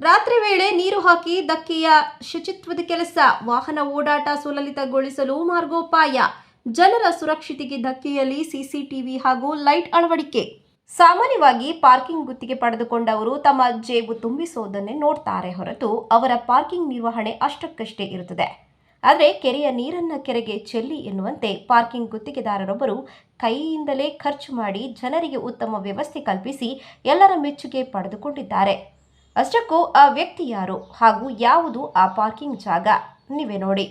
ರಾತ್ರಿ ವೇಳೆ ನೀರು ಹಾಕಿ ದಕ್ಕೆಯ ಶುಚಿತ್ವದ ಕೆಲಸ, ವಾಹನ ಓಡಾಟ ಸುಲಲಿತಗೊಳಿಸಲು ಮಾರ್ಗೋಪಾಯ. ಜನರ ಸುರಕ್ಷತೆಗೆ ಧಕ್ಕೆಯಲ್ಲಿ ಸಿಸಿಟಿವಿ ಹಾಗೂ ಲೈಟ್ ಅಳವಡಿಕೆ. ಸಾಮಾನ್ಯವಾಗಿ ಪಾರ್ಕಿಂಗ್ ಗುತ್ತಿಗೆ ಪಡೆದುಕೊಂಡವರು ತಮ್ಮ ಜೇಬು ತುಂಬಿಸೋದನ್ನೇ ನೋಡ್ತಾರೆ ಹೊರತು ಅವರ ಪಾರ್ಕಿಂಗ್ ನಿರ್ವಹಣೆ ಅಷ್ಟಕ್ಕಷ್ಟೇ ಇರುತ್ತದೆ. ಆದರೆ ಕೆರೆಯ ನೀರನ್ನ ಕೆರೆಗೆ ಚೆಲ್ಲಿ ಎನ್ನುವಂತೆ ಪಾರ್ಕಿಂಗ್ ಗುತ್ತಿಗೆದಾರರೊಬ್ಬರು ಕೈಯಿಂದಲೇ ಖರ್ಚು ಮಾಡಿ ಜನರಿಗೆ ಉತ್ತಮ ವ್ಯವಸ್ಥೆ ಕಲ್ಪಿಸಿ ಎಲ್ಲರ ಮೆಚ್ಚುಗೆ ಪಡೆದುಕೊಂಡಿದ್ದಾರೆ. ಅಷ್ಟಕ್ಕೂ ಆ ವ್ಯಕ್ತಿ ಯಾರು ಹಾಗೂ ಯಾವುದು ಆ ಪಾರ್ಕಿಂಗ್ ಜಾಗ? ನೀವೇ ನೋಡಿ.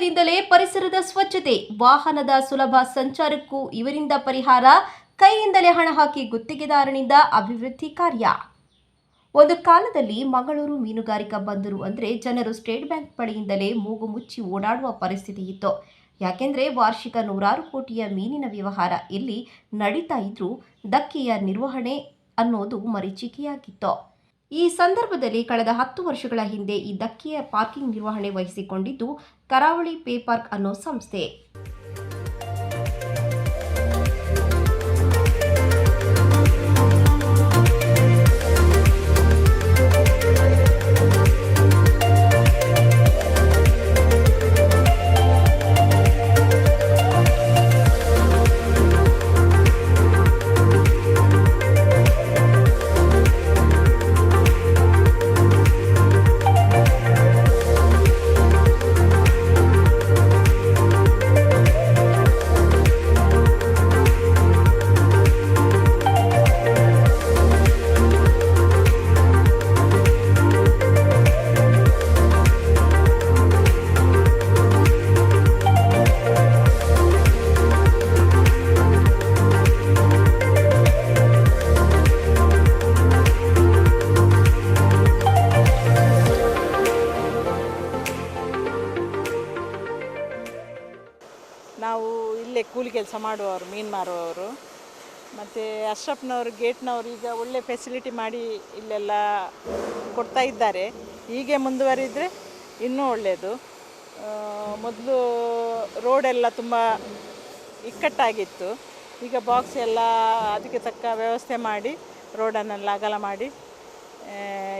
ಪಾರ್ಕಿಂಗ್ ಪರಿಸರದ ಸ್ವಚ್ಛತೆ, ವಾಹನದ ಸುಲಭ ಸಂಚಾರಕ್ಕೂ ಇವರಿಂದ ಪರಿಹಾರ, ಕೈಯಿಂದಲೇ ಹಣ ಹಾಕಿ ಗುತ್ತಿಗೆದಾರನಿಂದ ಅಭಿವೃದ್ಧಿ ಕಾರ್ಯ. ಒಂದು ಕಾಲದಲ್ಲಿ ಮಂಗಳೂರು ಮೀನುಗಾರಿಕಾ ಬಂದರು ಅಂದರೆ ಜನರು ಸ್ಟೇಟ್ ಬ್ಯಾಂಕ್ ಬಳಿಯಿಂದಲೇ ಮೂಗು ಮುಚ್ಚಿ ಓಡಾಡುವ ಪರಿಸ್ಥಿತಿ ಇತ್ತು. ಯಾಕೆಂದರೆ ವಾರ್ಷಿಕ ನೂರಾರು ಕೋಟಿಯ ಮೀನಿನ ವ್ಯವಹಾರ ಇಲ್ಲಿ ನಡೀತಾ ಇದ್ರೂ ದಕ್ಕೆಯ ನಿರ್ವಹಣೆ ಅನ್ನೋದು ಮರೀಚಿಕೆಯಾಗಿತ್ತು. ಈ ಸಂದರ್ಭದಲ್ಲಿ ಕಳೆದ ಹತ್ತು ವರ್ಷಗಳ ಹಿಂದೆ ಈ ದಕ್ಕೆಯ ಪಾರ್ಕಿಂಗ್ ನಿರ್ವಹಣೆ ವಹಿಸಿಕೊಂಡಿದ್ದು ಕರಾವಳಿ ಪೇ ಪಾರ್ಕ್ ಅನ್ನೋ ಸಂಸ್ಥೆ. ಕೂಲಿ ಕೆಲಸ ಮಾಡುವವರು, ಮೀನು ಮಾರುವವರು. ಮತ್ತು ಅಶ್ರಫ್ನವರು, ಗೇಟ್ನವರು ಈಗ ಒಳ್ಳೆ ಫೆಸಿಲಿಟಿ ಮಾಡಿ ಇಲ್ಲೆಲ್ಲ ಕೊಡ್ತಾ ಇದ್ದಾರೆ. ಹೀಗೆ ಮುಂದುವರಿದರೆ ಇನ್ನೂ ಒಳ್ಳೆಯದು ಮೊದಲು ರೋಡೆಲ್ಲ ತುಂಬ ಇಕ್ಕಟ್ಟಾಗಿತ್ತು. ಈಗ ಬಾಕ್ಸ್ ಎಲ್ಲ ಅದಕ್ಕೆ ತಕ್ಕ ವ್ಯವಸ್ಥೆ ಮಾಡಿ ರೋಡನ್ನೆಲ್ಲ ಅಗಲ ಮಾಡಿ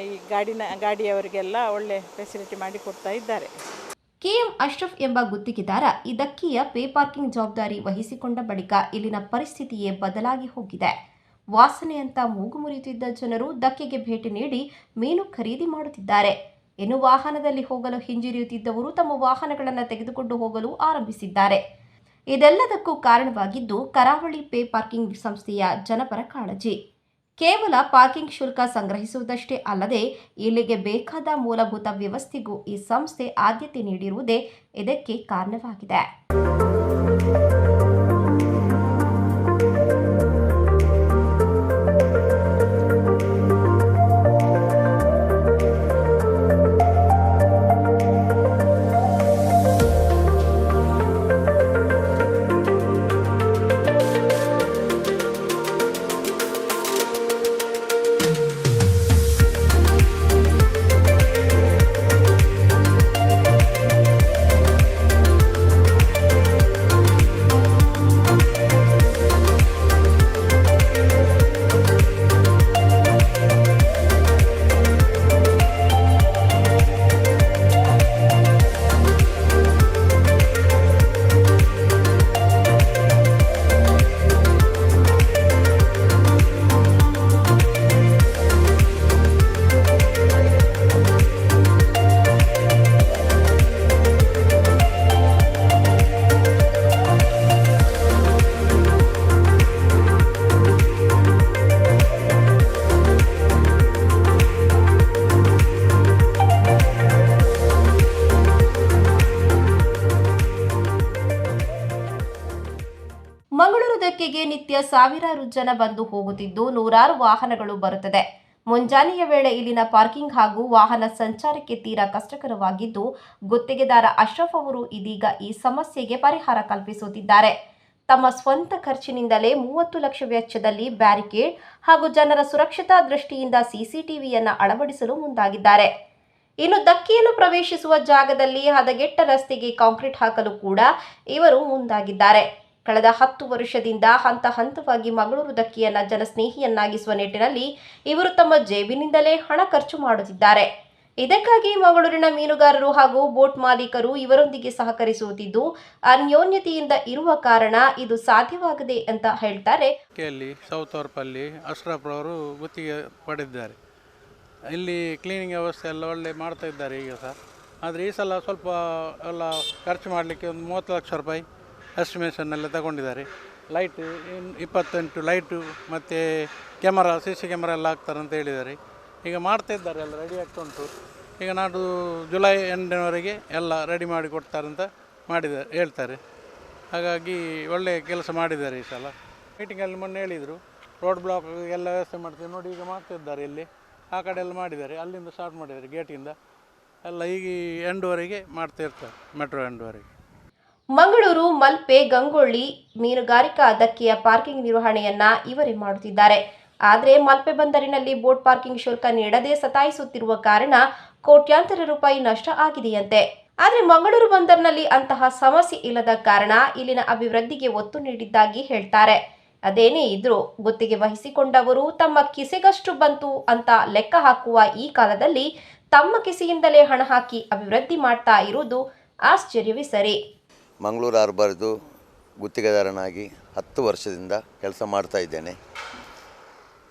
ಈ ಗಾಡಿನ, ಗಾಡಿಯವರಿಗೆಲ್ಲ ಒಳ್ಳೆ ಫೆಸಿಲಿಟಿ ಮಾಡಿ ಕೊಡ್ತಾ ಇದ್ದಾರೆ. ಕೆಎಂ ಅಶ್ರಫ್ ಎಂಬ ಗುತ್ತಿಗೆದಾರ ಈ ದಕ್ಕಿಯ ಪೇ ಪಾರ್ಕಿಂಗ್ ಜವಾಬ್ದಾರಿ ವಹಿಸಿಕೊಂಡ ಬಳಿಕ ಇಲ್ಲಿನ ಪರಿಸ್ಥಿತಿಯೇ ಬದಲಾಗಿ ಹೋಗಿದೆ. ವಾಸನೆ ಅಂತ ಮೂಗು ಮುರಿಯುತ್ತಿದ್ದ ಜನರು ದಕ್ಕೆಗೆ ಭೇಟಿ ನೀಡಿ ಮೀನು ಖರೀದಿ ಮಾಡುತ್ತಿದ್ದಾರೆ. ಇನ್ನು ವಾಹನದಲ್ಲಿ ಹೋಗಲು ಹಿಂಜರಿಯುತ್ತಿದ್ದವರು ತಮ್ಮ ವಾಹನಗಳನ್ನು ತೆಗೆದುಕೊಂಡು ಹೋಗಲು ಆರಂಭಿಸಿದ್ದಾರೆ. ಇದೆಲ್ಲದಕ್ಕೂ ಕಾರಣವಾಗಿದ್ದು ಕರಾವಳಿ ಪೇ ಪಾರ್ಕಿಂಗ್ ಸಂಸ್ಥೆಯ ಜನಪರ ಕಾಳಜಿ. ಕೇವಲ ಪಾರ್ಕಿಂಗ್ ಶುಲ್ಕ ಸಂಗ್ರಹಿಸುವುದಷ್ಟೇ ಅಲ್ಲದೆ ಇಲ್ಲಿಗೆ ಬೇಕಾದ ಮೂಲಭೂತ ವ್ಯವಸ್ಥೆಗೂ ಈ ಸಂಸ್ಥೆ ಆದ್ಯತೆ ನೀಡಿರುವುದೇ ಇದಕ್ಕೆ ಕಾರಣವಾಗಿದೆ. ಇಲ್ಲಿಗೆ ನಿತ್ಯ ಸಾವಿರಾರು ಜನ ಬಂದು ಹೋಗುತ್ತಿದ್ದು ನೂರಾರು ವಾಹನಗಳು ಬರುತ್ತದೆ. ಮುಂಜಾನೆಯ ವೇಳೆ ಇಲ್ಲಿನ ಪಾರ್ಕಿಂಗ್ ಹಾಗೂ ವಾಹನ ಸಂಚಾರಕ್ಕೆ ತೀರಾ ಕಷ್ಟಕರವಾಗಿದ್ದು, ಗುತ್ತಿಗೆದಾರ ಅಶ್ರಫ್ ಅವರು ಇದೀಗ ಈ ಸಮಸ್ಯೆಗೆ ಪರಿಹಾರ ಕಲ್ಪಿಸುತ್ತಿದ್ದಾರೆ. ತಮ್ಮ ಸ್ವಂತ ಖರ್ಚಿನಿಂದಲೇ ಮೂವತ್ತು ಲಕ್ಷ ವೆಚ್ಚದಲ್ಲಿ ಬ್ಯಾರಿಕೇಡ್ ಹಾಗೂ ಜನರ ಸುರಕ್ಷತಾ ದೃಷ್ಟಿಯಿಂದ ಸಿಸಿಟಿವಿಯನ್ನು ಅಳವಡಿಸಲು ಮುಂದಾಗಿದ್ದಾರೆ. ಇನ್ನು ದಕ್ಕಿಯನ್ನು ಪ್ರವೇಶಿಸುವ ಜಾಗದಲ್ಲಿ ಹದಗೆಟ್ಟ ರಸ್ತೆಗೆ ಕಾಂಕ್ರೀಟ್ ಹಾಕಲು ಕೂಡ ಇವರು ಮುಂದಾಗಿದ್ದಾರೆ. ಕಳೆದ ಹತ್ತು ವರ್ಷದಿಂದ ಹಂತ ಹಂತವಾಗಿ ಮಗಳೂರು ದಕ್ಕಿಯನ್ನ ಜನಸ್ನೇಹಿಯನ್ನಾಗಿಸುವ ನಿಟ್ಟಿನಲ್ಲಿ ಇವರು ತಮ್ಮ ಜೇಬಿನಿಂದಲೇ ಹಣ ಖರ್ಚು ಮಾಡುತ್ತಿದ್ದಾರೆ. ಇದಕ್ಕಾಗಿ ಮಂಗಳೂರಿನ ಮೀನುಗಾರರು ಹಾಗೂ ಬೋಟ್ ಮಾಲೀಕರು ಇವರೊಂದಿಗೆ ಸಹಕರಿಸುತ್ತಿದ್ದು, ಅನ್ಯೋನ್ಯತೆಯಿಂದ ಇರುವ ಕಾರಣ ಇದು ಸಾಧ್ಯವಾಗದೆ ಅಂತ ಹೇಳ್ತಾರೆ. ಸೌತೋರ್ಪಲ್ಲಿ ಸೌತ್ ಅವರು ಗುತ್ತಿಗೆ ಪಡೆದಿದ್ದಾರೆ. ಇಲ್ಲಿ ಕ್ಲೀನಿಂಗ್ ವ್ಯವಸ್ಥೆ ಎಲ್ಲ ಒಳ್ಳೆ ಮಾಡ್ತಾ ಇದ್ದಾರೆ ಈಗ ಸಹ. ಆದರೆ ಈ ಸಲ ಸ್ವಲ್ಪ ಎಲ್ಲ ಖರ್ಚು ಮಾಡಲಿಕ್ಕೆ ಒಂದು ಮೂವತ್ತು ಲಕ್ಷ ರೂಪಾಯಿ ಎಸ್ಟಿಮೇಷನ್ ಎಲ್ಲ ತಗೊಂಡಿದ್ದಾರೆ ಲೈಟ್ ಇಪ್ಪತ್ತೆಂಟು ಲೈಟು ಮತ್ತು ಕ್ಯಾಮರಾ ಸಿ ಸಿ ಕ್ಯಾಮರಾ ಎಲ್ಲ ಹಾಕ್ತಾರೆ ಅಂತ ಹೇಳಿದ್ದಾರೆ. ಈಗ ಮಾಡ್ತಾ ಇದ್ದಾರೆ, ಎಲ್ಲ ರೆಡಿ ಆಗ್ತಾ ಉಂಟು. ಈಗ ನಾಡು ಜುಲೈ ಎಂಡಿನವರೆಗೆ ಎಲ್ಲ ರೆಡಿ ಮಾಡಿ ಕೊಡ್ತಾರೆ ಅಂತ ಮಾಡಿದ್ದಾರೆ ಹೇಳ್ತಾರೆ. ಹಾಗಾಗಿ ಒಳ್ಳೆಯ ಕೆಲಸ ಮಾಡಿದ್ದಾರೆ ಈ ಸಲ. ಮೀಟಿಂಗಲ್ಲಿ ಮೊನ್ನೆ ಹೇಳಿದರು ರೋಡ್ ಬ್ಲಾಕ್ ಎಲ್ಲ ವ್ಯವಸ್ಥೆ ಮಾಡ್ತೀವಿ ನೋಡಿ, ಈಗ ಮಾಡ್ತಿದ್ದಾರೆ ಇಲ್ಲಿ. ಆ ಕಡೆ ಎಲ್ಲ ಮಾಡಿದ್ದಾರೆ, ಅಲ್ಲಿಂದ ಸ್ಟಾರ್ಟ್ ಮಾಡಿದ್ದಾರೆ ಗೇಟಿಂದ ಎಲ್ಲ ಈಗ ಎಂಡ್ವರೆಗೆ ಮಾಡ್ತಾ ಇರ್ತಾರೆ ಮೆಟ್ರೋ ಎಂಡ್ವರೆಗೆ ಮಂಗಳೂರು, ಮಲ್ಪೆ, ಗಂಗೊಳ್ಳಿ ಮೀನುಗಾರಿಕಾ ದಕ್ಕಿಯ ಪಾರ್ಕಿಂಗ್ ನಿರ್ವಹಣೆಯನ್ನ ಇವರೇ ಮಾಡುತ್ತಿದ್ದಾರೆ. ಆದರೆ ಮಲ್ಪೆ ಬಂದರಿನಲ್ಲಿ ಬೋಟ್ ಪಾರ್ಕಿಂಗ್ ಶುಲ್ಕ ನೀಡದೆ ಸತಾಯಿಸುತ್ತಿರುವ ಕಾರಣ ಕೋಟ್ಯಾಂತರ ರೂಪಾಯಿ ನಷ್ಟ ಆಗಿದೆಯಂತೆ. ಆದರೆ ಮಂಗಳೂರು ಬಂದರಿನಲ್ಲಿ ಅಂತಹ ಸಮಸ್ಯೆ ಇಲ್ಲದ ಕಾರಣ ಇಲ್ಲಿನ ಅಭಿವೃದ್ಧಿಗೆ ಒತ್ತು ನೀಡಿದ್ದಾಗಿ ಹೇಳ್ತಾರೆ. ಅದೇನೇ ಇದ್ರೂ ಗುತ್ತಿಗೆ ವಹಿಸಿಕೊಂಡವರು ತಮ್ಮ ಕಿಸೆಗಷ್ಟು ಬಂತು ಅಂತ ಲೆಕ್ಕ ಹಾಕುವ ಈ ಕಾಲದಲ್ಲಿ ತಮ್ಮ ಕಿಸೆಯಿಂದಲೇ ಹಣ ಹಾಕಿ ಅಭಿವೃದ್ಧಿ ಮಾಡ್ತಾ ಇರುವುದು ಆಶ್ಚರ್ಯವೇ ಸರಿ. ಮಂಗಳೂರು ಆರ್ಬಾರ್ದು ಗುತ್ತಿಗೆದಾರನಾಗಿ ಹತ್ತು ವರ್ಷದಿಂದ ಕೆಲಸ ಮಾಡ್ತಾ ಇದ್ದೇನೆ.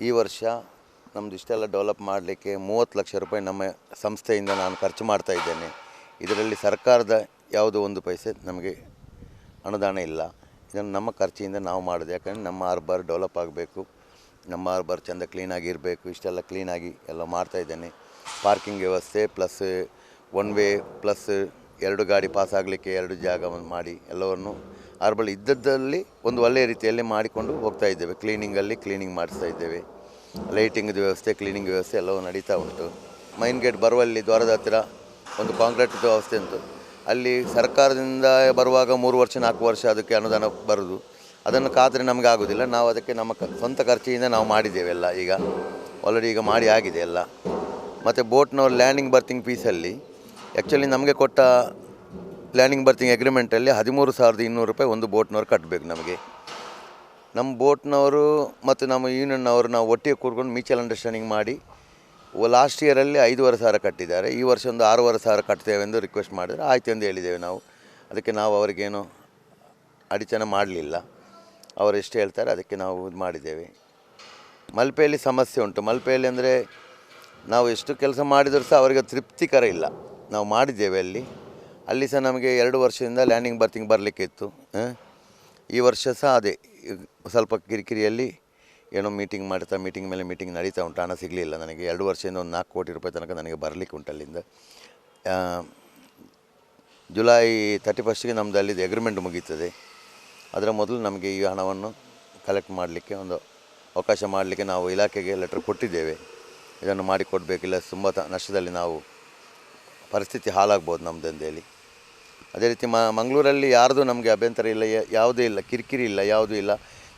ಈ ವರ್ಷ ನಮ್ಮದು ಇಷ್ಟೆಲ್ಲ ಡೆವಲಪ್ ಮಾಡಲಿಕ್ಕೆ ಮೂವತ್ತು ಲಕ್ಷ ರೂಪಾಯಿ ನಮ್ಮ ಸಂಸ್ಥೆಯಿಂದ ನಾನು ಖರ್ಚು ಮಾಡ್ತಾ ಇದ್ದೇನೆ. ಇದರಲ್ಲಿ ಸರ್ಕಾರದ ಯಾವುದೋ ಒಂದು ಪೈಸೆ ನಮಗೆ ಅನುದಾನ ಇಲ್ಲ. ಇದನ್ನು ನಮ್ಮ ಖರ್ಚಿಯಿಂದ ನಾವು ಮಾಡೋದು. ಯಾಕಂದರೆ ನಮ್ಮ ಹಾರ್ಬರ್ ಡೆವಲಪ್ ಆಗಬೇಕು. ನಮ್ಮ ಹಾರ್ಬರ್ ಚೆಂದ ಕ್ಲೀನಾಗಿ ಇರಬೇಕು. ಇಷ್ಟೆಲ್ಲ ಕ್ಲೀನಾಗಿ ಎಲ್ಲ ಮಾಡ್ತಾ ಇದ್ದೇನೆ. ಪಾರ್ಕಿಂಗ್ ವ್ಯವಸ್ಥೆ ಪ್ಲಸ್ ಒನ್ ವೇ ಪ್ಲಸ್ ಎರಡು ಗಾಡಿ ಪಾಸ್ ಆಗಲಿಕ್ಕೆ ಎರಡು ಜಾಗವನ್ನು ಮಾಡಿ ಎಲ್ಲವನ್ನು ಅರ್ಬಲ್ ಇದ್ದದ್ದಲ್ಲಿ ಒಂದು ಒಳ್ಳೆಯ ರೀತಿಯಲ್ಲಿ ಮಾಡಿಕೊಂಡು ಹೋಗ್ತಾ ಇದ್ದೇವೆ. ಕ್ಲೀನಿಂಗಲ್ಲಿ ಕ್ಲೀನಿಂಗ್ ಮಾಡಿಸ್ತಾ ಇದ್ದೇವೆ. ಲೈಟಿಂಗ್ದು ವ್ಯವಸ್ಥೆ ಕ್ಲೀನಿಂಗ್ ವ್ಯವಸ್ಥೆ ಎಲ್ಲವೂ ನಡೀತಾ ಉಂಟು. ಮೈನ್ ಗೇಟ್ ಬರುವಲ್ಲಿ ದ್ವಾರದ ಹತ್ತಿರ ಒಂದು ಕಾಂಕ್ರೀಟ್ ವ್ಯವಸ್ಥೆ ಉಂಟು. ಅಲ್ಲಿ ಸರ್ಕಾರದಿಂದ ಬರುವಾಗ ಮೂರು ವರ್ಷ, ನಾಲ್ಕು ವರ್ಷ ಅದಕ್ಕೆ ಅನುದಾನ ಬರೋದು. ಅದನ್ನು ಖಾತ್ರಿ ನಮಗೆ ಆಗೋದಿಲ್ಲ. ನಾವು ಅದಕ್ಕೆ ನಮ್ಮ ಸ್ವಂತ ಖರ್ಚಿಯಿಂದ ನಾವು ಮಾಡಿದ್ದೇವೆ ಎಲ್ಲ ಈಗ. ಆಲ್ರೆಡಿ ಈಗ ಮಾಡಿ ಆಗಿದೆ ಎಲ್ಲ. ಮತ್ತು ಬೋಟ್ನವ್ರ ಲ್ಯಾಂಡಿಂಗ್ ಬರ್ತಿಂಗ್ ಫೀಸಲ್ಲಿ ಆ್ಯಕ್ಚುಲಿ ನಮಗೆ ಕೊಟ್ಟ ಲ್ಯಾಂಡಿಂಗ್ ಬರ್ತಿಂಗ್ ಅಗ್ರಿಮೆಂಟಲ್ಲಿ ಹದಿಮೂರು ಸಾವಿರದ ಇನ್ನೂರು ರೂಪಾಯಿ ಒಂದು ಬೋಟ್ನವ್ರು ಕಟ್ಟಬೇಕು ನಮಗೆ. ನಮ್ಮ ಬೋಟ್ನವರು ಮತ್ತು ನಮ್ಮ ಯೂನಿಯನ್ನವರು ನಾವು ಒಟ್ಟಿಗೆ ಕೂರ್ಕೊಂಡು ಮ್ಯೂಚುವಲ್ ಅಂಡರ್ಸ್ಟ್ಯಾಂಡಿಂಗ್ ಮಾಡಿ ಲಾಸ್ಟ್ ಇಯರಲ್ಲಿ ಐದುವರೆ ಸಾವಿರ ಕಟ್ಟಿದ್ದಾರೆ. ಈ ವರ್ಷ ಒಂದು ಆರೂವರೆ ಸಾವಿರ ಕಟ್ತೇವೆ ಎಂದು ರಿಕ್ವೆಸ್ಟ್ ಮಾಡಿದರೆ. ಆಯ್ತು ಎಂದು ಹೇಳಿದ್ದೇವೆ ನಾವು. ಅದಕ್ಕೆ ನಾವು ಅವರಿಗೇನು ಅಡಚಣೆ ಮಾಡಲಿಲ್ಲ. ಅವರು ಎಷ್ಟು ಹೇಳ್ತಾರೆ ಅದಕ್ಕೆ ನಾವು ಇದು ಮಾಡಿದ್ದೇವೆ. ಮಲ್ಪೆಯಲ್ಲಿ ಸಮಸ್ಯೆ ಉಂಟು. ಮಲ್ಪೆಯಲ್ಲಿ ಅಂದರೆ ನಾವು ಎಷ್ಟು ಕೆಲಸ ಮಾಡಿದರೂ ಸಹ ಅವರಿಗೆ ತೃಪ್ತಿಕರ ಇಲ್ಲ. ನಾವು ಮಾಡಿದ್ದೇವೆ ಅಲ್ಲಿ. ಅಲ್ಲಿ ಸಹ ನಮಗೆ ಎರಡು ವರ್ಷದಿಂದ ಲ್ಯಾಂಡಿಂಗ್ ಬರ್ತಿಂಗ್ ಬರಲಿಕ್ಕಿತ್ತು ಈ ವರ್ಷ ಸಹ ಅದೇ, ಸ್ವಲ್ಪ ಕಿರಿಕಿರಿಯಲ್ಲಿ ಏನೋ ಮೀಟಿಂಗ್ ಮಾಡ್ತಾ, ಮೀಟಿಂಗ್ ಮೇಲೆ ಮೀಟಿಂಗ್ ನಡೀತಾ ಉಂಟು. ಹಣ ಸಿಗಲಿಲ್ಲ ನನಗೆ. ಎರಡು ವರ್ಷದಿಂದ ಒಂದು ನಾಲ್ಕು ಕೋಟಿ ರೂಪಾಯಿ ತನಕ ನನಗೆ ಬರಲಿಕ್ಕೆ ಉಂಟು ಅಲ್ಲಿಂದ. ಜುಲೈ ತರ್ಟಿ ಫಸ್ಟಿಗೆ ನಮ್ಮದು ಅಲ್ಲಿದ್ದು ಎಗ್ರಿಮೆಂಟ್ ಮುಗೀತದೆ. ಅದರ ಮೊದಲು ನಮಗೆ ಈ ಹಣವನ್ನು ಕಲೆಕ್ಟ್ ಮಾಡಲಿಕ್ಕೆ ಒಂದು ಅವಕಾಶ ಮಾಡಲಿಕ್ಕೆ ನಾವು ಇಲಾಖೆಗೆ ಲೆಟ್ರ್ ಕೊಟ್ಟಿದ್ದೇವೆ. ಇದನ್ನು ಮಾಡಿಕೊಡಬೇಕಿಲ್ಲ. ತುಂಬ ತ, ನಷ್ಟದಲ್ಲಿ ನಾವು ಪರಿಸ್ಥಿತಿ ಹಾಳಾಗ್ಬೋದು ನಮ್ಮ ದಂಧೆಯಲ್ಲಿ. ಅದೇ ರೀತಿ ಮಂಗಳೂರಲ್ಲಿ ಯಾರ್ದು ನಮಗೆ ಅಭ್ಯಂತರ ಇಲ್ಲ ಯಾವುದೇ ಇಲ್ಲ, ಕಿರಿಕಿರಿ ಇಲ್ಲ, ಯಾವುದೂ ಇಲ್ಲ.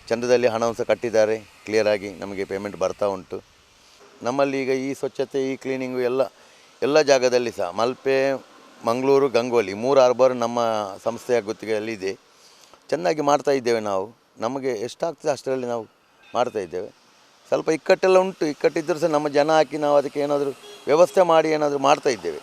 ಚಂದದಲ್ಲಿ ಹಣವನ್ನು ಸಹ ಕಟ್ಟಿದ್ದಾರೆ ಕ್ಲಿಯರಾಗಿ ನಮಗೆ ಪೇಮೆಂಟ್ ಬರ್ತಾ ಉಂಟು. ನಮ್ಮಲ್ಲಿ ಈಗ ಈ ಸ್ವಚ್ಛತೆ, ಈ ಕ್ಲೀನಿಂಗು ಎಲ್ಲ ಎಲ್ಲ ಜಾಗದಲ್ಲಿ ಸಹ, ಮಲ್ಪೆ, ಮಂಗಳೂರು, ಗಂಗೋಲಿ, ಮೂರು ಆರ್ಬರ್ ನಮ್ಮ ಸಂಸ್ಥೆಯ ಗುತ್ತಿಗೆಯಲ್ಲಿ ಇದೆ. ಚೆನ್ನಾಗಿ ಮಾಡ್ತಾ ಇದ್ದೇವೆ ನಾವು. ನಮಗೆ ಎಷ್ಟಾಗ್ತದೆ ಅಷ್ಟರಲ್ಲಿ ನಾವು ಮಾಡ್ತಾ ಇದ್ದೇವೆ. ಸ್ವಲ್ಪ ಇಕ್ಕಟ್ಟೆಲ್ಲ ಉಂಟು ಇಕ್ಕಟ್ಟಿದ್ದರೂ ಸಹ ನಮ್ಮ ಜನ ಹಾಕಿ ನಾವು ಅದಕ್ಕೆ ಏನಾದರೂ ವ್ಯವಸ್ಥೆ ಮಾಡಿ ಏನಾದರೂ ಮಾಡ್ತಾ ಇದ್ದೇವೆ.